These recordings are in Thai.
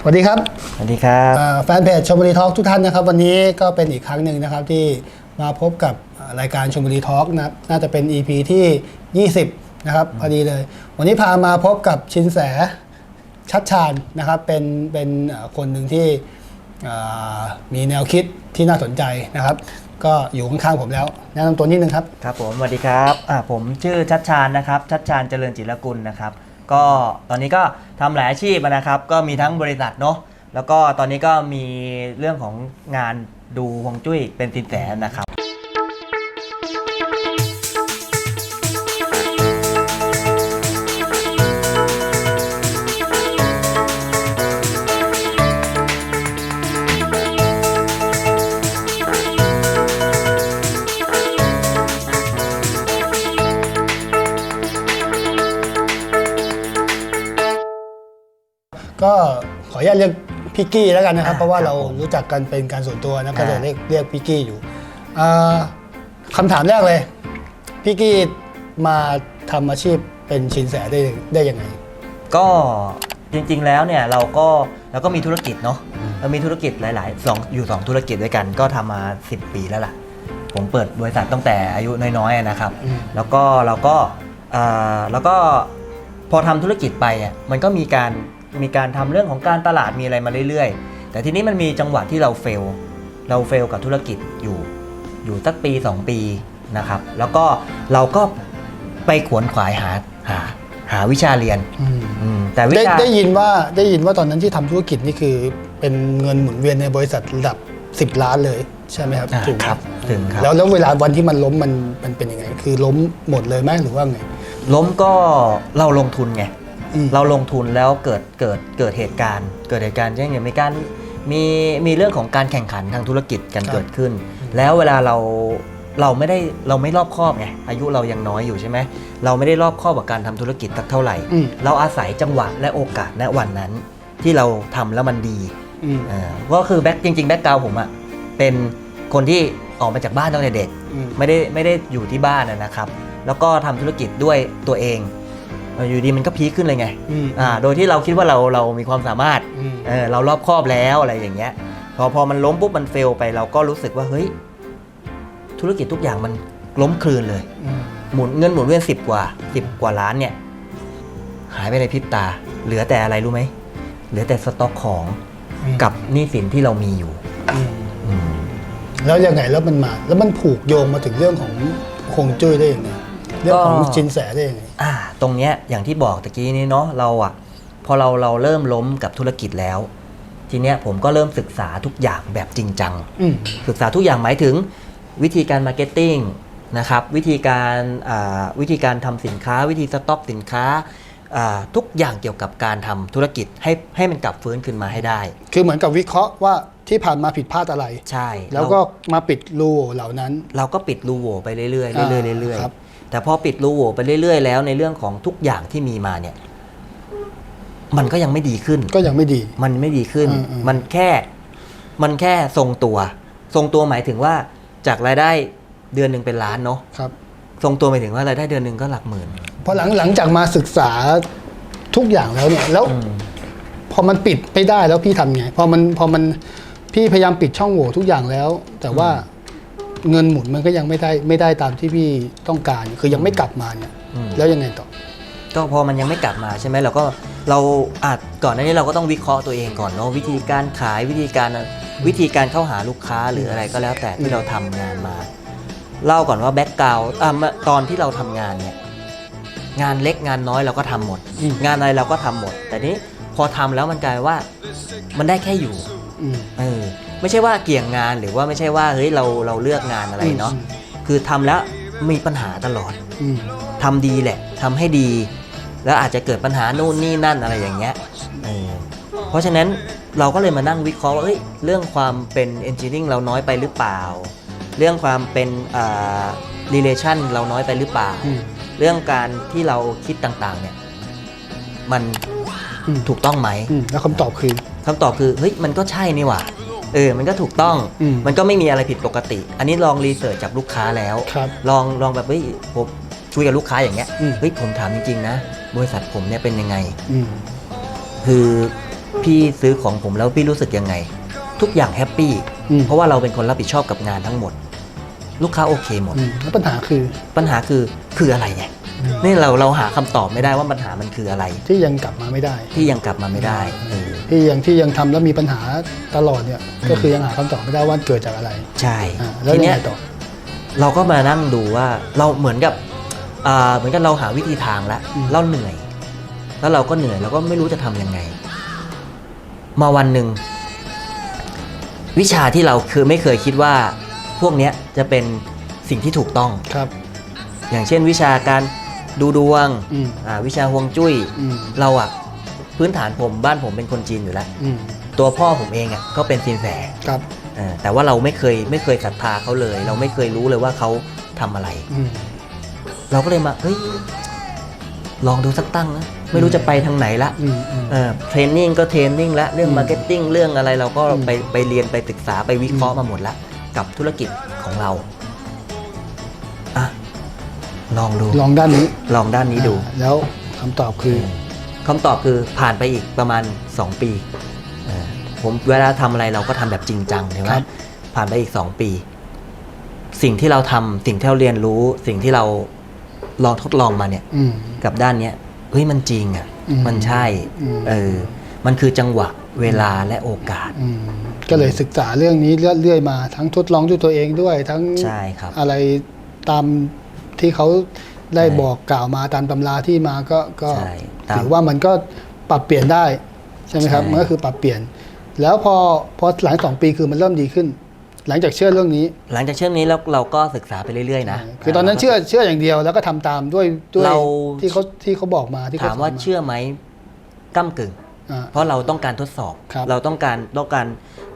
สวัสดีครับสวัสดีครับเอ่อแฟนเพจชมบุรีทอล์กทุกท่านนะครับ วันนี้ก็เป็นอีกครั้งหนึ่งนะครับที่มาพบกับเอ่อรายการชมบุรีทอล์กนะครับน่าจะเป็น EP ที่ 20 นะครับพอดีเลย วันนี้พามาพบกับชินแสชัดชาญนะครับเป็นเป็นเอ่อคนหนึ่งที่เอ่อมีแนวคิดที่น่าสนใจนะครับ ก็อยู่ข้างๆผมแล้วแนะนำตัวนิดนึงครับ ครับผมสวัสดีครับอ่าผมชื่อชัดชาญนะครับ ชัดชาญเจริญจิรกุลนะครับ ก็ตอนนี้ก็ทำหลายอาชีพนะครับ ก็มีทั้งบริษัทเนาะแล้วก็ตอนนี้ก็มีเรื่องของงานดูฮวงจุ้ยเป็นตินแสนะครับ เรียกพี่กี้แล้วกันนะครับอ่าเพราะว่าครับเราผมรู้จักกันเป็นการส่วนตัวนะก็อ่าจะเรียกเรียกพี่กี้อยู่อ่าคำถามแรกเลยพี่กี้มาทำอาชีพเป็นชินแสได้ได้ยังไง ก็จริงๆแล้วเนี่ยเราก็เราก็มีธุรกิจเนาะเรามีธุรกิจหลายๆสองอยู่สองธุรกิจด้วยกัน ก็ทำมา 10 ปีแล้วล่ะ ผมเปิดบริษัทตั้งแต่อายุน้อยๆนะครับอืมแล้วก็เราก็เอ่อแล้วก็พอทำธุรกิจไปอะมันก็มีการ มีการทำเรื่องของการตลาดมีอะไรมาเรื่อยๆ แต่ทีนี้มันมีจังหวะที่เราเฟล เราเฟลกับธุรกิจอยู่ อยู่สักปี 2 ปีนะครับ แล้วก็เราก็ไปขวนขวายหาหาหาวิชาเรียนอืมอืมแต่วิได้ชาได้ยินว่าได้ยินว่าตอนนั้นที่ทำธุรกิจนี่คือเป็นเงินหมุนเวียนในบริษัทระดับ 10 ล้านเลยใช่ไหมครับอ่าถึงไหมครับถึงครับแล้วแล้วเวลาวันที่มันล้มมันมันเป็นยังไง คือล้มหมดเลยไหมหรือว่าไง ล้มก็เราลงทุนไงอืม เราลงทุนแล้วเกิดเกิดเกิดเหตุการณ์ เกิดเหตุการณ์เช่นอย่างมีการมีมีเรื่องของการแข่งขันทางธุรกิจกันครับเกิดขึ้น แล้วเวลาเราเราไม่ได้เราไม่รอบคอบไงอายุเรายังน้อยอยู่ใช่ไหมเราไม่ได้รอบคอบกับการทำธุรกิจสักเท่าไหร่อืมเราอาศัยจังหวะและโอกาสณวันนั้น ที่เราทำแล้วมันดีอืมอ่าก็คือแบ็คจริงๆแบ็คกราวผมอะเป็นคนที่ออกมาจากบ้านตั้งแต่เด็กอืมไม่ได้ไม่ได้อยู่ที่บ้านนะนะครับ แล้วก็ทำธุรกิจด้วยตัวเองเอออยู่ดีมันก็พีคขึ้นเลยไงอืมอ่าโดยที่เราคิดว่าเราเรามีความสามารถอืมเออเรารอบครอบแล้วอะไรอย่างเงี้ย พอพอมันล้มปุ๊บมันเฟลไปเราก็รู้สึกว่าเฮ้ยธุรกิจทุกอย่างมันล้มคลืนเลยอืมหมุนเงินหมุนเวียนสิบกว่าสิบกว่าล้านเนี่ยหายไปในพริบตา เหลือแต่อะไรรู้ไหมเหลือแต่สต็อกของกับหนี้สินที่เรามีอยู่อืมอืมแล้วยังไงแล้วมันมา แล้วมันผูกโยงมาถึงเรื่องของคงจุ้ยได้ยังไงเรื่องของก็จินแสได้ยังไงอ่า ตรงเนี้ยอย่างที่บอกตะกี้นี้เนาะเราอะพอเราเราเริ่มล้มกับธุรกิจแล้ว ทีเนี้ยผมก็เริ่มศึกษาทุกอย่างแบบจริงจัง อืม ศึกษาทุกอย่างหมายถึงวิธีการมาร์เก็ตติ้งนะครับวิธีการอ่าวิธีการทำสินค้า วิธีสต็อกสินค้าอ่าทุกอย่างเกี่ยวกับการทำธุรกิจให้ให้มันกลับฟื้นขึ้นมาให้ได้ คือเหมือนกับวิเคราะห์ว่าที่ผ่านมาผิดพลาดอะไร ใช่แล้วก็มาปิดรูเหล่านั้น เราก็ปิดรูโหว่ไปเรื่อยๆเรื่อยๆเรื่อยครับๆ แต่พอปิดรูโหว่ไปเรื่อยๆ แล้วในเรื่องของทุกอย่างที่มีมาเนี่ย มันก็ยังไม่ดีขึ้น ก็ยังไม่ดี มันไม่ดีขึ้นอืมอืมมันแค่ มันแค่ทรงตัว ทรงตัวหมายถึงว่าจากรายได้เดือนหนึ่งเป็นล้านเนาะครับ ทรงตัวหมายถึงว่ารายได้เดือนหนึ่งก็หลักหมื่นพอหลังหลังจากมาศึกษาทุกอย่างแล้วเนี่ย แล้วอืมพอมันปิดไม่ได้แล้วพี่ทำไง พอมันพอมันพี่พยายามปิดช่องโหว่ทุกอย่างแล้ว แต่ว่า เงินหมุนมันก็ยังไม่ได้ไม่ได้ตามที่พี่ต้องการ คือยังไม่กลับมาเนี่ยอืม แล้วยังไงต่อ ก็พอมันยังไม่กลับมาใช่ไหมเราก็เราอาจก่อนหน้านี้เราก็ต้องวิเคราะห์ตัวเองก่อนเนาะวิธีการขายวิธีการวิธีการเข้าหาลูกค้าหรืออะไรก็แล้วแต่ที่เราทำงานมา เล่าก่อนว่าแบ็กกราวอะเมื่อตอนที่เราทำงานเนี่ยงานเล็กงานน้อยเราก็ทำหมด อืม งานอะไรเราก็ทำหมด แต่นี้พอทำแล้วมันกลายว่ามันได้แค่อยู่ อืม เออ ไม่ใช่ว่าเกี่ยงงานหรือว่าไม่ใช่ว่าเฮ้ยเราเราเลือกงานอะไรเนาะอืมคือทำแล้วมีปัญหาตลอดอืมทำดีแหละทำให้ดี แล้วอาจจะเกิดปัญหานู่นนี่นั่นอะไรอย่างเงี้ยเออเพราะฉะนั้นเราก็เลยมานั่งวิเคราะห์ว่าเอ้ยเรื่องความเป็น engineering เราน้อยไปหรือเปล่า เรื่องความเป็นอ่า relation เราน้อยไปหรือเปล่าอืมเรื่องการที่เราคิดต่างๆ เนี่ย มันอืมถูกต้องไหมอืมแล้วคำตอบคือคำตอบคือเฮ้ยมันก็ใช่นี่หว่า เออมันก็ถูกต้องอืมมันก็ไม่มีอะไรผิดปกติ อันนี้ลองรีเสิร์ชจากลูกค้าแล้วครับลองลองแบบเฮ้ยผมคุยกับลูกค้าอย่างเงี้ยอืม เฮ้ยผมถามจริงๆนะ บริษัทผมเนี่ยเป็นยังไง อืม คือพี่ซื้อของผมแล้วพี่รู้สึกยังไง ทุกอย่างแฮปปี้อืม เพราะว่าเราเป็นคนรับผิดชอบกับงานทั้งหมด ลูกค้าโอเคหมด อืมแล้วปัญหาคือ ปัญหาคือคืออะไรไง นี่เราเราหาคำตอบไม่ได้ว่าปัญหามันคืออะไร ที่ยังกลับมาไม่ได้ ที่ยังกลับมาไม่ได้เออที่ยังที่ยังทำแล้วมีปัญหาตลอดเนี่ยก็คือยังหาคำตอบไม่ได้ว่าเกิดจากอะไรใช่อ่าแล้วทียังเนี้ย ไงต่อ เราก็มานั่งดูว่าเราเหมือนกับอ่าเหมือนกับเราหาวิธีทางแล้วเราเหนื่อย แล้วเราก็เหนื่อยเราก็ไม่รู้จะทำยังไง มาวันหนึ่ง วิชาที่เราคือไม่เคยคิดว่า พวกเนี้ยจะเป็นสิ่งที่ถูกต้อง ครับ อย่างเช่นวิชาการ ดูดวงอืมอ่าวิชาฮวงจุ้ย อืมเราอะพื้นฐานผมบ้านผมเป็นคนจีนอยู่แล้ว อืมตัวพ่อผมเองอะก็เป็นสินแสครับเออแต่ว่าเราไม่เคยไม่เคยศรัทธาเขาเลย เราไม่เคยรู้เลยว่าเขาทำอะไร อืม เราก็เลยมาเฮ้ยลองดูสักตั้งนะไม่รู้จะไปทางไหนละ อืมอืม เออเทรนนิ่งก็เทรนนิ่งละเรื่องอืมมาร์เก็ตติ้งเรื่องอะไรเราก็อืม ไปไปเรียนไปศึกษาไปวิเคราะห์อืมมาหมดละกับธุรกิจของเราอะ ลองดู ลองด้านนี้ลองด้านนี้ดูอ่าแล้วคำตอบคือคำตอบคือผ่านไปอีกประมาณ 2 ปีเออผมเวลาทำอะไรเราก็ทำแบบจริงจังใช่ไหมครับผ่านไปอีก 2 ปี สิ่งที่เราทำสิ่งที่เราเรียนรู้ สิ่งที่เราลองทดลองมาเนี่ย อืม กับด้านเนี้ยเฮ้ยมันจริงอะ อืมมันใช่อืม เออมันคือจังหวะเวลาและโอกาส อืมก็เลยศึกษาเรื่องนี้เรื่อยๆมา ทั้งทดลองด้วยตัวเองด้วย ทั้งใช่ครับ อะไรตาม ที่เขาได้ใช่บอกกล่าวมาตามตำราที่มาก็ก็ใช่ตามถือว่ามันก็ปรับเปลี่ยนได้ใช่ไหมครับใช่มันก็คือปรับเปลี่ยน แล้วพอพอหลังสองปีคือมันเริ่มดีขึ้น หลังจากเชื่อเรื่องนี้ หลังจากเชื่อมนี้แล้วเราก็ศึกษาไปเรื่อยๆนะคือตอนนั้นเชื่อเชื่ออย่างเดียวแล้วก็ทำตามด้วยด้วยเราที่เขาที่เขาบอกมาที่เขาถามว่าสนเชื่อไหมก้ากึ่งอ่า เพราะเราต้องการทดสอบครับเราต้องการต้องการ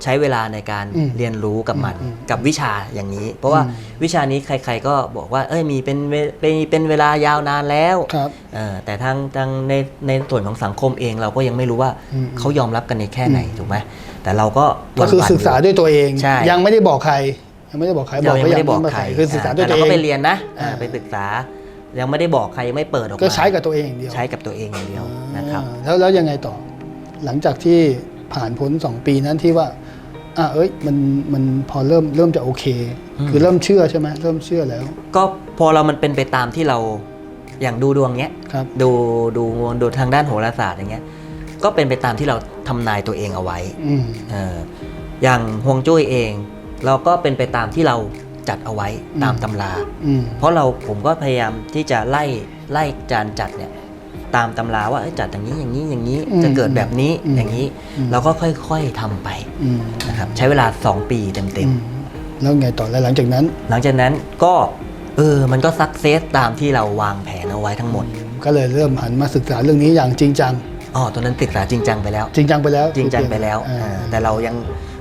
ใช้เวลาในการอืมเรียนรู้กับมันอืมกับวิชาอย่างนี้ เพราะว่าอืมวิชานี้ใคร ๆ ก็บอกว่า เอ้ยมีเป็นเวเป็นเป็นเวลายาวนานแล้วครับเออแต่ทางทางในในส่วนของสังคมเองเราก็ยังไม่รู้ว่าอืมเขายอมรับกันในแค่ไหนอืมถูกไหมแต่เราก็ก็คือหวั่นๆศึกษายู่ด้วยตัวเองใช่ยังไม่ได้บอกใครยังไม่ได้บอกใครบอเรากยังก็ไม่ยังได้บอกไม่ใครคือศึกษาด้วยแต่ตัวเราเองก็ไปเรียนนะอ่าอ่าไปศึกษายังไม่ได้บอกใครยังไม่เปิดออกมาก็ใช้กับตัวเองอย่างเดียวใช้กับตัวเองอย่างเดียวนะครับอ่าแล้วแล้วยังไงต่อ หลังจากที่ผ่านพ้นสองปีนั้นที่ว่าอะเอ้ยมันมันพอเริ่มเริ่มจะโอเคอืมคือเริ่มเชื่อใช่ไหมเริ่มเชื่อแล้ว ก็พอเรามันเป็นไปตามที่เราอย่างดูดวงเนี้ยครับดูดูดูทางด้านโหราศาสตร์อย่างเงี้ยก็เป็นไปตามที่เราทำนายตัวเองเอาไว้อืมเอออย่างฮวงจุ้ยเอง เราก็เป็นไปตามที่เราจัดเอาไว้อืมตามตำราอืมเพราะเราผมก็พยายามที่จะไล่ไล่จานจัดเนี่ย ตามตำราว่าเอ้ยจัดอย่างนี้อย่างนี้อย่างนี้อืมจะเกิดแบบนี้อืมอย่างนี้อืมเราก็ค่อยๆทำไปอืมนะครับใช้เวลา 2 ปีเต็มอืมแล้วไงต่อแล้วหลังจากนั้นๆหลังจากนั้นก็เออมันก็สักเซสตามที่เราวางแผนเอาไว้ทั้งหมด ก็เลยเริ่มหันมาศึกษาเรื่องนี้อย่างจริงจังอ๋อตอนนั้นศึกษาจริงจังไปแล้ว จริงจังไปแล้ว จริงจังไปแล้วอ่าอ่าแต่เรายัง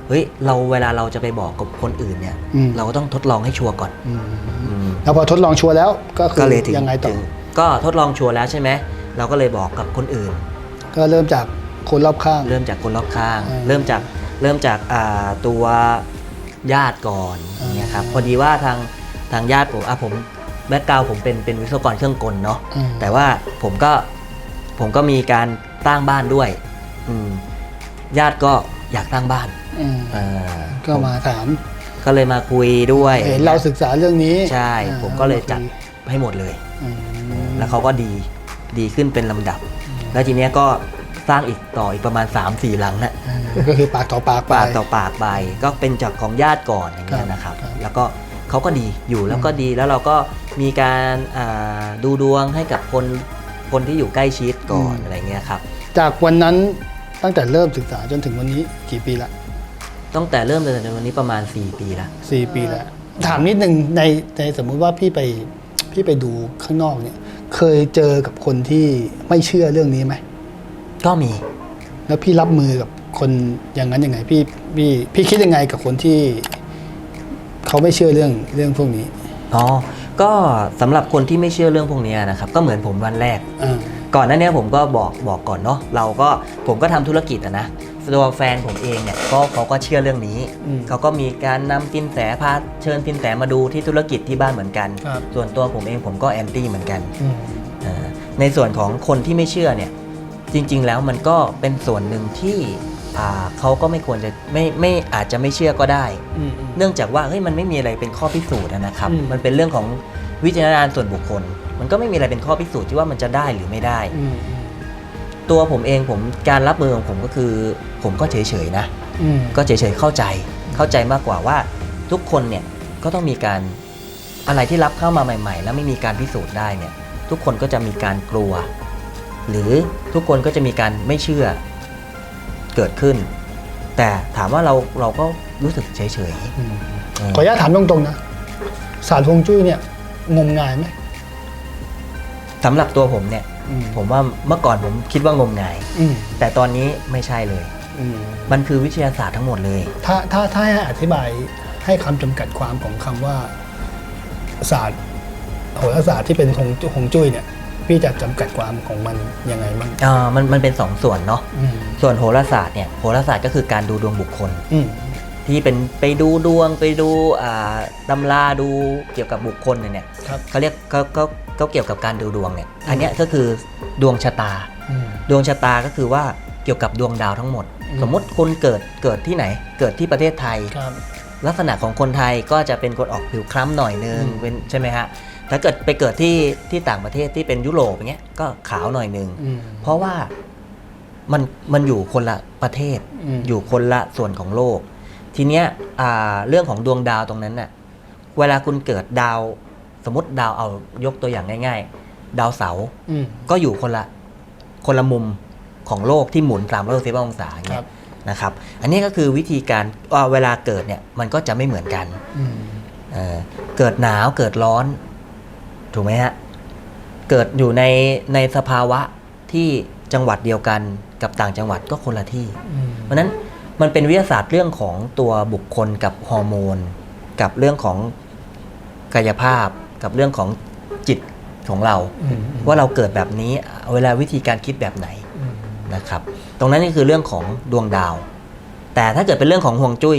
เฮ้ยเราเวลาเราจะไปบอกกับคนอื่นเนี่ยอืมเราก็ต้องทดลองให้ชัวร์ก่อนอืมอืมแล้วพอทดลองชัวร์แล้วก็คืก็อเลยถึงยังไงต่อถึก็ทดลองชัวร์แล้วใช่ไหม เราก็เลยบอกกับคนอื่น ก็เริ่มจากคนรอบข้าง เริ่มจากคนรอบข้าง อ่าเริ่มจากเริ่มจากอ่าตัวญาติก่อนอ่าอย่างเงี้ยครับพอดีว่าทางทางญาติผมอะผมแบ็กกราวผมเป็นเป็นวิศวกรเครื่องกลเนาะ อืม แต่ว่าผมก็ผมก็มีการสร้างบ้านด้วยอืมญาติก็อยากสร้างบ้านอืมอ่าก็มาถาม ก็เลยมาคุยด้วยเห็นเราศึกษาเรื่องนี้ใช่ อ่าผมก็เลยจัดให้หมดเลย อืมแล้วเขาก็ดี ดีขึ้นเป็นลำดับ แล้วทีเนี้ยก็สร้างอีกต่ออีกประมาณ 3-4 หลังนะอืมก็คือปากต่อปากไปปากต่อปากไปก็เป็นจากของญาติก่อนอย่างเงี้ยนะครับครับแล้วก็เขาก็ดีอยู่แล้วก็ดีแล้วเราก็มีการอ่าดูดวงให้กับคนคนที่อยู่ใกล้ชิดก่อนอะไรเงี้ยครับ จากวันนั้นตั้งแต่เริ่มศึกษาจนถึงวันนี้กี่ปีละตั้งแต่เริ่มจนถึงวันนี้ประมาณ 4 ปีละสี่ปีแล้วถามนิดนึงในในสมมุติว่าพี่ไปพี่ไปดูข้างนอกเนี่ย เคยเจอกับคนที่ไม่เชื่อเรื่องนี้ไหม ก็มี แล้วพี่รับมือกับคนอย่างนั้นยังไง พี่พี่พี่คิดยังไงกับคนที่ เขาไม่เชื่อเรื่องเรื่องพวกนี้อ๋อก็สำหรับคนที่ไม่เชื่อเรื่องพวกเนี้ยนะครับ ก็เหมือนผมวันแรกอ่าก่อนหน้าเนี้ยผมก็บอกบอกก่อนเนาะเราก็ผมก็ทำธุรกิจอะนะ ตัวแฟนผมเองเนี่ยก็เขาก็เชื่อเรื่องนี้ อืมเขาก็มีการนำสินแสพาเชิญสินแสมาดูที่ธุรกิจที่บ้านเหมือนกัน ครับ ส่วนตัวผมเองผมก็แอนตี้เหมือนกัน อืม เออในส่วนของคนที่ไม่เชื่อเนี่ยจริงๆแล้วมันก็เป็นส่วนหนึ่งที่อ่าเขาก็ไม่ควรจะไม่ไม่อาจจะไม่เชื่อก็ได้ อืมอืม เนื่องจากว่าเฮ้ยมันไม่มีอะไรเป็นข้อพิสูจน์อะนะครับ อืม มันเป็นเรื่องของวิจารณญาณส่วนบุคคล มันก็ไม่มีอะไรเป็นข้อพิสูจน์ที่ว่ามันจะได้หรือไม่ได้ อืมอืม ตัวผมเองผมการรับมือของผมก็คือ ผมก็เฉยๆนะ อืม ก็เฉยๆเข้าใจเข้าใจมากกว่าว่าทุกคนเนี่ยก็ต้องมีการอะไรที่รับเข้ามาใหม่ ๆ แล้วไม่มีการพิสูจน์ได้เนี่ย ทุกคนก็จะมีการกลัว หรือทุกคนก็จะมีการไม่เชื่อเกิดขึ้น แต่ถามว่าเราเราก็รู้สึกเฉยอืมๆเออขออนุญาตถามตรงๆนะศาสตร์ฮวงจุ้ยเนี่ย งมงายไหมสำหรับตัวผมเนี่ยอืม ผมว่าเมื่อก่อนผมคิดว่างมงายอืมแต่ตอนนี้ไม่ใช่เลยอืมมันคือวิทยาศาสตร์ทั้งหมดเลย ถ้าถ้าถ้าให้อธิบายให้คำจำกัดความของคำว่าศาสตร์โหราศาสตร์ที่เป็นฮวงฮวงจุ้ยเนี่ยพี่จะจำกัดความของมันยังไงบ้างอ่ามันมันเป็นสองส่วนเนาะอืมส่วนโหราศาสตร์เนี่ยโหราศาสตร์ก็คือการดูดวงบุคคลอืม ที่เป็นไปดูดวงไปดูอ่าตำราดูเกี่ยวกับบุคคลเนี่ยครับเขาเรียกเขาเขาเขาเกี่ยวกับการดูดวงเนี่ยอันเนี้ยก็คือดวงชะตาอืมดวงชะตาก็คือว่าเกี่ยวกับดวงดาวทั้งหมดอืมสมมติคุณเกิดเกิดที่ไหน เกิดที่ประเทศไทยครับลักษณะของคนไทยก็จะเป็นคนออกผิวคล้ำหน่อยนึงอืมเป็นใช่ไหมฮะถ้าเกิดไปเกิดที่ที่ต่างประเทศที่เป็นยุโรปอย่างเงี้ยก็ขาวหน่อยนึงอืมเพราะว่ามันมันอยู่คนละประเทศอืมอยู่คนละส่วนของโลก ทีเนี้ยอ่าเรื่องของดวงดาวตรงนั้นน่ะเวลาคุณเกิดดาวสมมติดาวเอายกตัวอย่างง่าย ๆ ดาวเสาร์อืมก็อยู่คนละคนละมุมของโลกที่หมุนตามร้อยสิบองศาอย่างคเงี้รัยบนะครับ อันนี้ก็คือวิธีการอ่าเวลาเกิดเนี่ยมันก็จะไม่เหมือนกันอืมเอ่อเกิดหนาวเกิดร้อน ถูกไหมฮะ เกิดอยู่ในในสภาวะที่จังหวัดเดียวกันกับต่างจังหวัดก็คนละที่อืมเพราะฉะนั้น มันเป็นวิทยาศาสตร์เรื่องของตัวบุคคลกับฮอร์โมน กับเรื่องของกายภาพ กับเรื่องของจิตของเราอืมว่าเราเกิดแบบนี้เวลาวิธีการคิดแบบไหนอืมนะครับ ตรงนั้นนี่คือเรื่องของดวงดาว แต่ถ้าเกิดเป็นเรื่องของฮวงจุ้ย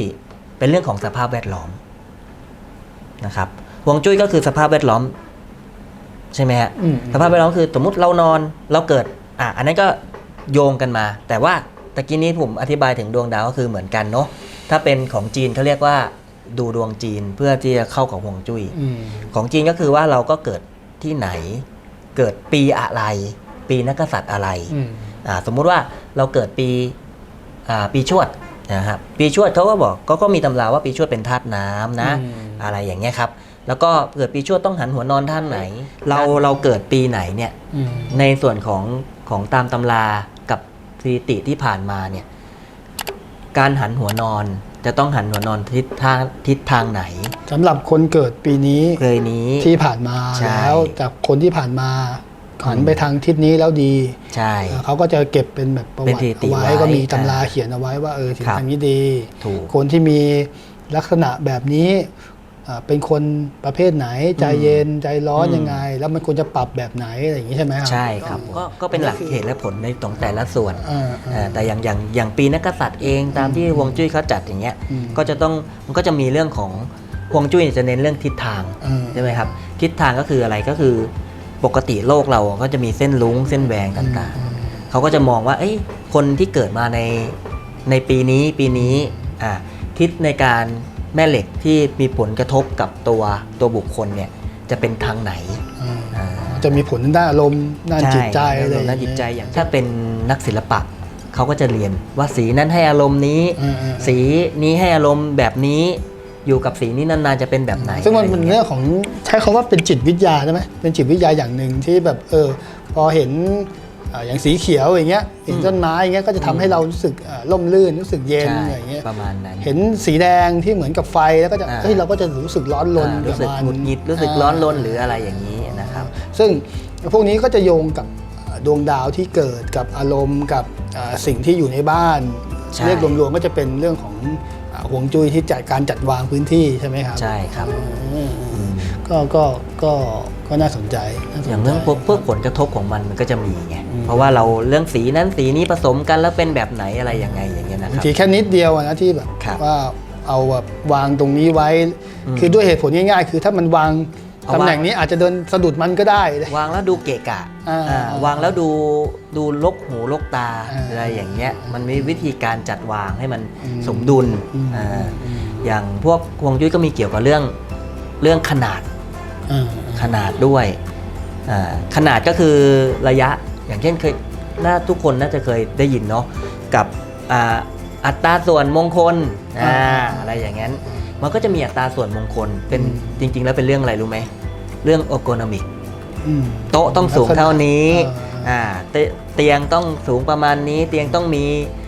เป็นเรื่องของสภาพแวดล้อมนะครับฮวงจุ้ยก็คือสภาพแวดล้อม ใช่ไหมฮะอืมสภาพแวดล้อมคือ สมมติเรานอนเราเกิดอะอันนั้นก็โยงกันมา แต่ว่า ตะกี้นี้ผมอธิบายถึงดวงดาวก็คือเหมือนกันเนาะถ้าเป็นของจีนเขาเรียกว่าดูดวงจีนเพื่อที่จะเข้ากับฮวงจุ้ยอืมของจีนก็คือว่าเราก็เกิดที่ไหน เกิดปีอะไร ปีนักกษัตริย์อะไรอืมอ่าสมมุติว่าเราเกิดปีอ่าปีชวดนะครับปีชวดเขาก็บอกก็ก็มีตำราว่าปีชวดเป็นธาตุน้ำนะอืมอะไรอย่างเงี้ยครับ แล้วก็เกิดปีชวดต้องหันหัวนอนท่านไหน เราเราเกิดปีไหนเนี่ยอืมในส่วนของของตามตำรากับ สถิติที่ผ่านมาเนี่ยการหันหัวนอนจะต้องหันหัวนอนทิศทางทิศทางไหนสำหรับคนเกิดปีนี้เคยนี้ที่ผ่านมาใช่แล้วจากคนที่ผ่านมาหันไปทางทิศนี้แล้วดีใช่เอ่อเขาก็จะเก็บเป็นแบบประเป็นวัสถิติติเอาไว้ไว้ก็มีตำราอ่าเขียนเอาไว้ว่าเออทิศครับทางนี้ดีถูกคนที่มีลักษณะแบบนี้อ่า เป็นคนประเภทไหนใจเย็นใจร้อนอืมยังไง แล้วมันควรจะปรับแบบไหนอะไรอย่างนี้ใช่ไหมครับใช่ครับก็ก็เป็นหลักเหตุและผลในตรงแต่ละส่วนอ่าเอ่อ่าอแต่อย่างอย่างอย่างปีนักกษัตริย์เองตามที่ฮวงจุ้ยเขาจัดอย่างเงี้ยอืมก็จะต้องมันก็จะมีเรื่องของฮวงจุ้ยจะเน้นเรื่องทิศทางอืมใช่ไหมครับทิศทางก็คืออะไรก็คือปกติโลกเราก็จะมีเส้นลุ้งเส้นแหวงต่างๆเขาก็จะมองว่าเอ้ยคนที่เกิดมาในในปีนี้ปีนี้อ่าทิศในการ แม่เหล็กที่มีผลกระทบกับตัวตัวบุคคลเนี่ยจะเป็นทางไหนอ่าอ่าจะมีผลด้านอารมณ์ด้านจิตใจช่อะไรอย่งด้านเงี้ยจิตใจอย่างถ้าเป็นนักศิลปะเขาก็จะเรียนว่าสีนั้นให้อารมณ์นี้อืมอืมสีนี้ให้อารมณ์แบบนี้อยู่กับสีนี้นานๆจะเป็นแบบไหน ซึ่งมันะเป็นไย่าเรื่ยองของใช้คาว่าเป็นจิตวิทยาใช่ไหมเป็นจิตวิทยาอย่างหนึ่งที่แบบเออพอเห็น อ่าอย่างสีเขียวอย่างเงี้ยเห็นต้นไม้อย่างเงี้ยก็จะทำให้เรารู้สึกอ่าร่มรื่นรู้สึกเย็นใช่อะไรอย่างเงี้ยประมาณนั้นเห็นสีแดงที่เหมือนกับไฟแล้วก็จะอ่าเฮ้ยเราก็จะรู้สึกร้อนรนอ่ารู้สึกบมันหงุดหงิดรู้สึกร้อนรนหรืออะไรอย่างนี้นะครับ ซึ่งพวกนี้ก็จะโยงกับอ่าดวงดาวที่เกิดกับอารมณ์กับอ่าสิ่งที่อยู่ในบ้านใช่เรียกรวมๆก็จะเป็นเรื่องของอ่าฮวงจุ้ยที่จัดการจัดวางพื้นที่ใช่ไหมครับใช่ครับอืมอืม ก็ก็ก็ก็น่าสนใจน่สนใจ อย่างเรื่องพวกพวกผลกระทบของมันมันก็จะมีไงอืม เพราะว่าเราเรื่องสีนั้นสีนี้ผสมกันแล้วเป็นแบบไหนอะไรยังไงอย่างเงี้ยนะบาคงรับทีแค่นิดเดียวอะนะที่แบบครับว่าเอาแบบวางตรงนี้ไว้ อืมคือด้วยเหตุผลง่ายๆ คือถ้ามันวางเอาตำวางแหน่งนี้อาจจะเดินสะดุดมันก็ได้ วางแล้วดูเกะกะอ่าอ่าวางแล้วดูดูลกหูลกตาอ่าอะไรอย่างเงี้ยมันมีวิธีการจัดวางให้มันอืมสมดุลอืม อ่าอืมอย่างพวกฮวงจุ้ยก็มีเกี่ยวกับเรื่องเรื่องขนาดอ่า ขนาดด้วยอ่าขนาดก็คือระยะอย่างเช่นเคยน่าทุกคนน่าจะเคยได้ยินเนาะกับอ่าอัตราส่วนมงคลอ่าอะไรอย่างนั้น มันก็จะมีอัตราส่วนมงคลเป็นจริง ๆ แล้วเป็นเรื่องอะไรรู้ไหมเรื่องโอโกนมิกอืมโต๊ะต้องสูงเท่านี้อ่าอ่าเตเตียงต้องสูงประมาณนี้เตียงต้องมีอ่า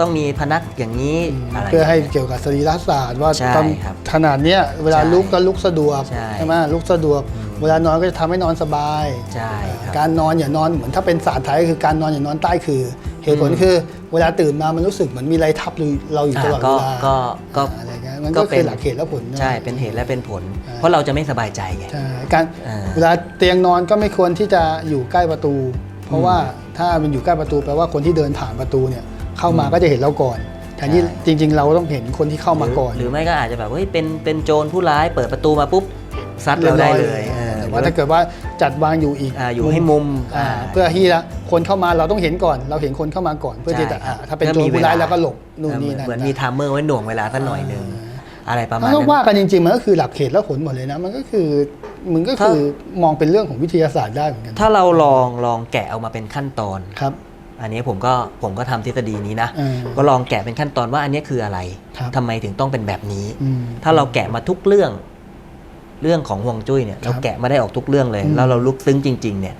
ต้องมีพนักอย่างนี้อะไร เพื่อให้เกี่ยวกับสรีรศาสตร์ว่าใช่ต้องครับขนาดเนี้ยเวลาใช่ลุกก็ลุกสะดวกใช่ไหมลุกสะดวกอืมเวลานอนก็จะทำให้นอนสบาย ใช่ครับการนอนอย่านอนเหมือนถ้าเป็นศาสตร์ไทยก็คือการนอนอย่านอนใต้คือ เหตุผลอืมคือเวลาตื่นมามันรู้สึกเหมือนมีอะไรทับเราอยู่ตลอดเวก็ลาก็ก็อะไรเงี้ยมันก็ก็เป็คือนหลักเหตุและผลใช่เป็นเหตุและเป็นผล อ่า เพราะเราจะไม่สบายใจไง ใช่การอ่า เวลาเตียงนอนก็ไม่ควรที่จะอยู่ใกล้ประตู เพราะว่าถ้ามันอยู่ใกล้ประตูแปลว่าคนที่เดินผ่านประตูเนี่ย เข้ามาอืมก็จะเห็นเราก่อนแทนที่ใช่จริง ๆ เราต้องเห็นคนที่เข้ามาก่อน หรือไม่ก็อาจจะแบบเฮ้ยเป็นเป็นโจรผู้ร้ายเปิดประตูมาปุ๊บซัดเราได้เลยเออแต่ว่าถ้าเกิดว่าจัดวางอยู่อีกอ่าอยู่ให้มุมอ่าอ่าเพื่อที่ละคนเข้ามาเราต้องเห็นก่อน เราเห็นคนเข้ามาก่อน เพื่อที่จะใช่ครับอ่าถ้าเป็นโจรผู้ร้ายเราก็หลบนู่นนี่นั่นเหมือนมีไทม์เมอร์ไว้หน่วงเวลาสักหน่อยหนึงอะไรประมาณถ้านั้นว่ากันจริงๆมันก็คือหลักเหตุและผลหมดเลยนะมันก็คือมันก็คือมองเป็นเรื่องของวิทยาศาสตร์ได้เหมือนกันถ้าเราลองลองแกะเอามาเป็นขั้นตอนครับ อันนี้ผมก็ผมก็ทำทฤษฎีนี้นะเออก็ลองแกะเป็นขั้นตอนว่าอันนี้คืออะไรครับทำไมถึงต้องเป็นแบบนี้อืมถ้าเราแกะมาทุกเรื่องเรื่องของฮวงจุ้ยเนี่ยครับเราแกะมาได้ออกทุกเรื่องเลยอืมแล้วเราลึกซึ้งจริง ๆ เนี่ย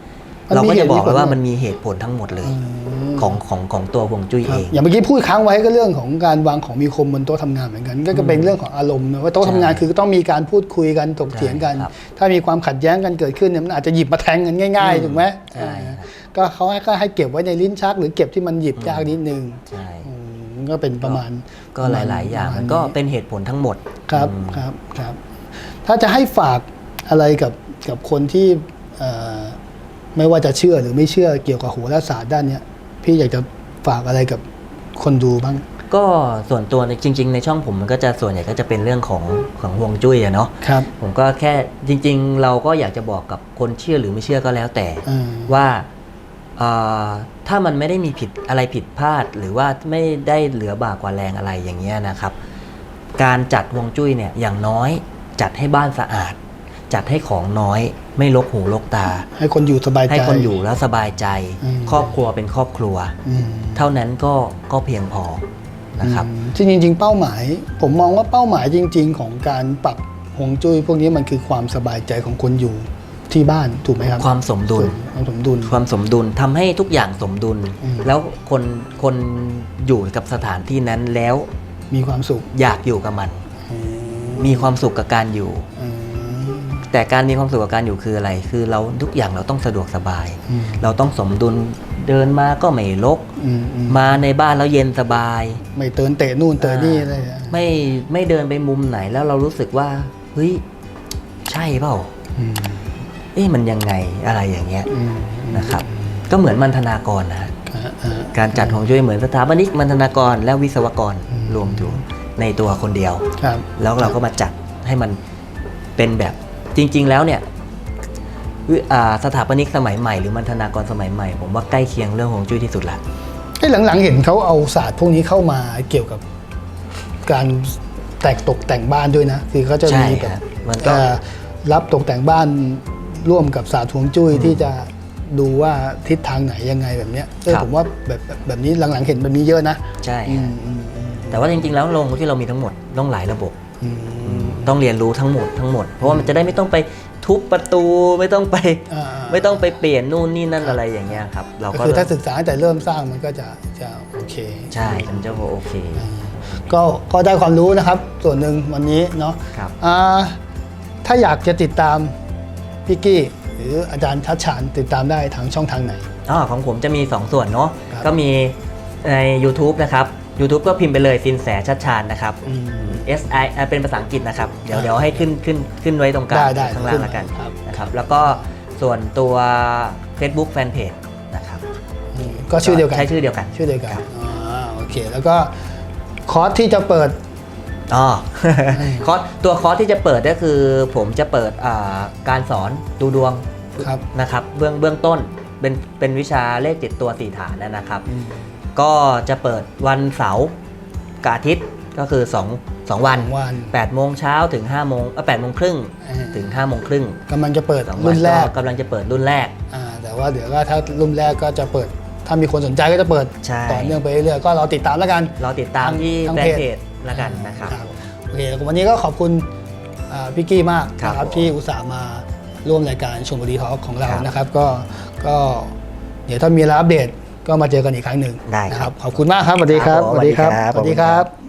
มันเรามีก็จะบอกเหตุมีผลเลยว่าหมดมันมีเหตุผลทั้งหมดเลยมของของของตัวฮวงจุ้ยครับเอง อย่างเมื่อกี้พูดค้างไว้ก็เรื่องของการวางของมีคมบนโต๊ะทำงานเหมือนกัน ก็จะเป็นเรื่องของอารมณ์นะว่าโต๊ะทำงานใช่คือต้องมีการพูดคุยกันถกเถียงกันใช่ครับถ้ามีความขัดแย้งกันเกิดขึ้นเนี่ยมันอาจจะหยิบมาแทงกันง่ายอืมๆถูกไหมใช่ครับ ก็เขาให้ก็ให้เก็บไว้ในลิ้นชัก หรือเก็บที่มันหยิบยากนิดนึงใช่อืมมันก็เป็นประมาณ ก็หลาย ๆ อย่างประณมันก็เป็นเหตุผลทั้งหมด ครับอืมครับครับ ถ้าจะให้ฝากอะไรกับกับคนที่เอ่อไม่ว่าจะเชื่อหรือไม่เชื่อเกี่ยวกับโหราศาสตร์ด้านเนี้ย พี่อยากจะฝากอะไรกับคนดูบ้าง ก็ส่วนตัวในจริง ๆ ในช่องผมมันก็จะส่วนใหญ่ก็จะเป็นเรื่องของของฮวงจุ้ยอะเนาะครับ ผมก็แค่จริง ๆ เราก็อยากจะบอกกับคนเชื่อหรือไม่เชื่อก็แล้วแต่อ่าว่าเอ่อ ถ้ามันไม่ได้มีผิดอะไรผิดพลาด หรือว่าไม่ได้เหลือบากกว่าแรงอะไรอย่างเงี้ยนะครับ การจัดฮวงจุ้ยเนี่ยอย่างน้อยจัดให้บ้านสะอาด จัดให้ของน้อย ไม่ลกหูลกตา ให้คนอยู่สบายใจให้คนอยู่แล้วสบายใจอืมครอบครัวเป็นครอบครัวอืมเท่านั้นก็ก็เพียงพอนะครับอืมที่จริงๆเป้าหมาย ผมมองว่าเป้าหมายจริง ๆ ของการปรับฮวงจุ้ยพวกนี้มันคือความสบายใจของคนอยู่ ที่บ้านถูกไหมครับความสมดุลความสมดุลความสมดุลทำให้ทุกอย่างสมดุลอืมแล้วคนคนอยู่กับสถานที่นั้นแล้วมีความสุขอยากอยู่กับมันอืมมีความสุขกับการอยู่อืมแต่การมีความสุขกับการอยู่คืออะไร คือเราทุกอย่างเราต้องสะดวกสบายอืมเราต้องสมดุลเดินมาก็ไม่ลกอืมอืมมาในบ้านแล้วเย็นสบาย ไม่เตือนเตะนู่นเตะนี่อะไรอะไม่ไม่เดินไปมุมไหนแล้วเรารู้สึกว่าเฮ้ยใช่เปล่าอืม เอ๊ะมันยังไงอะไรอย่างเงี้ยอืมนะครับ ก็เหมือนมันธนากรนะฮะอ่าอ่าการจัดของช่วยเหมือนสถาปนิกมันธนากร และวิศวกรอืมรวมอยู่ในตัวคนเดียวครับแล้วเราก็มาจัดให้มันเป็นแบบจริง ๆ แล้วเนี่ยวิอ่าสถาปนิกสมัยใหม่หรือมันธนากรสมัยใหม่ ผมว่าใกล้เคียงเรื่องของจุ้ยที่สุดละไอ้หลังๆ เห็นเขาเอาศาสตร์พวกนี้เข้ามาเกี่ยวกับการแต่งตกแต่งบ้านด้วยนะ คือเขาจะใช่มีแบครับบมันก็เอ่อรับตกแต่งบ้าน ร่วมกับศาสตร์ฮวงจุ้ยที่จะดูว่าทิศทางไหนยังไงแบบเนี้ยเออครับ ผมว่าแบบแบบแบบนี้หลังๆเห็นแบบนี้เยอะนะใช่อืฮะมอืมอืมแต่ว่าจริงๆแล้วโรงที่เรามีทั้งหมดต้องหลายระบบ อืมต้องเรียนรู้ทั้งหมดทั้งหมด เพราะว่ามันจะได้ไม่ต้องไปทุบประตูไม่ต้องไป อ่าไม่ต้องไปเปลี่ยนนู่นนี่นั่นอะไรอย่างเงี้ยครับ เราก็ก็คือถ้าศึกษาตั้งแต่เริ่มสร้างมันก็จะจะโอเค ใช่มันจะโอเค ก็ก็ได้ความรู้นะครับ ส่วนหนึ่งวันนี้เนาะครับ อ่าถ้าอยากจะติดตาม พี่กี้หรืออาจารย์ชัดชานติดตามได้ทางช่องทางไหน อ๋อของผมจะมี 2 ส่วนเนาะครับ ก็มีใน YouTube นะครับ YouTube ก็พิมพ์ไปเลยสินแสชัดชานนะครับ อืม S I อ่าเป็นภาษาอังกฤษนะครับ เดี๋ยวเดี๋ยวให้ขึ้นขึ้นขึ้นไว้ตรงกลางได้ได้ข้างล่างแล้วกันครับ นะครับ แล้วก็ส่วนตัว Facebook Fanpage นะครับอืมก็ชื่อเดียวกัน ใช้ชื่อเดียวกัน ชื่อเดียวกันอ่า โอเค แล้วก็คอร์สที่จะเปิด อ๋อคอร์สตัวคอร์สที่จะเปิดก็คือ ผมจะเปิดอ่าการสอนดูดวงครับนะครับเบื้องเบื้องต้นเป็นเป็นวิชาเลขติดตัวสี่ฐานนะครับอืมก็จะเปิดวันเสาร์กับอาทิตย์ก็คือ2 2วันสองวัน8โมงเช้าถึง5โมงเออ8โมงครึ่งอ่าถึง5โมงครึ่งกำลังจะเปิดสองวัรุ่นนแรกก็กำลังจะเปิดรุ่นแรกอ่าแต่ว่าเดี๋ยวก็ถ้ารุ่นแรกก็จะเปิด ถ้ามีคนสนใจก็จะเปิดใช่ต่อเนื่องไปเรื่อยๆก็เราติดตามแล้วกันเราติดตามที่ทางแฟนเพจเพจ แล้วกันนะครับ โอเควันนี้ก็ขอบคุณอ่าพี่กี้มากครับนะครับผมที่อุตส่าห์มาร่วมรายการชมบุรีทอล์กของเราครับนะครับ ก็ก็เดี๋ยวถ้ามีอะไรอัปเดตก็มาเจอกันอีกครั้งหนึ่งได้นะคครัรับบขอบคุณมากครับสวัสดีครับครับผมสวัสดีครับ สวัสดีครับสวัสดีครับ